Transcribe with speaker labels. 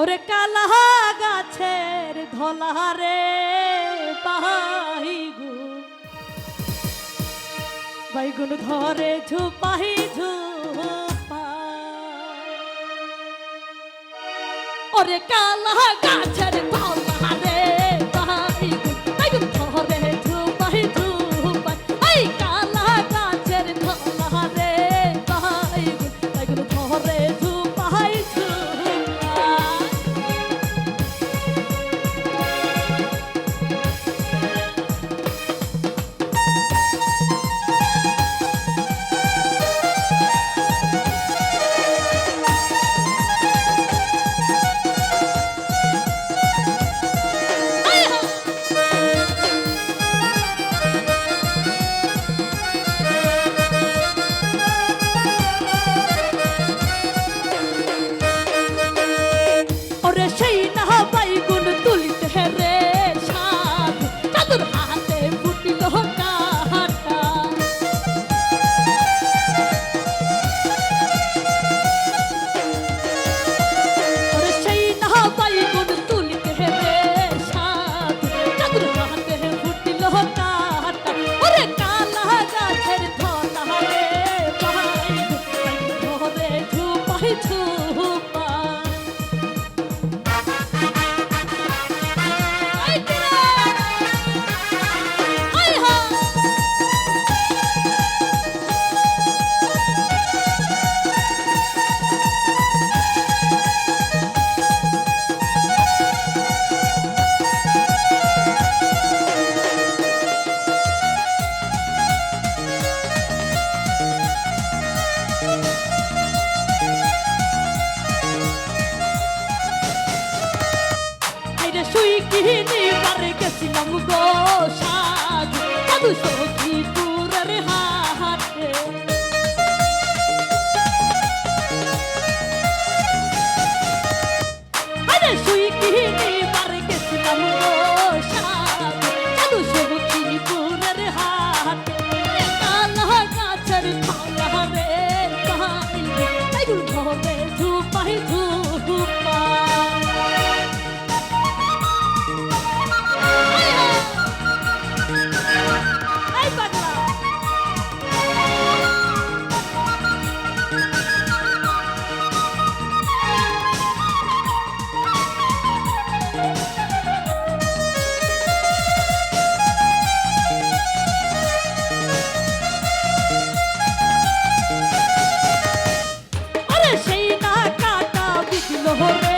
Speaker 1: ওরে কালা গাছের ধলারে পাহিগু বাইগুন ধরে ঝুপাহি ঝুপা। ওরে কালা গাছের ধলা সখীপুরের হাটে আরে সুই কিনে পারে গেছিলাম চালু সখীপুরের হাটে কালা গাছের পালা রে কাহিল ধরে ঝুপাই ঝুপা। amor de